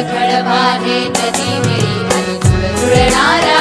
खडखड माझे नदी मेरी धुळधुळणारा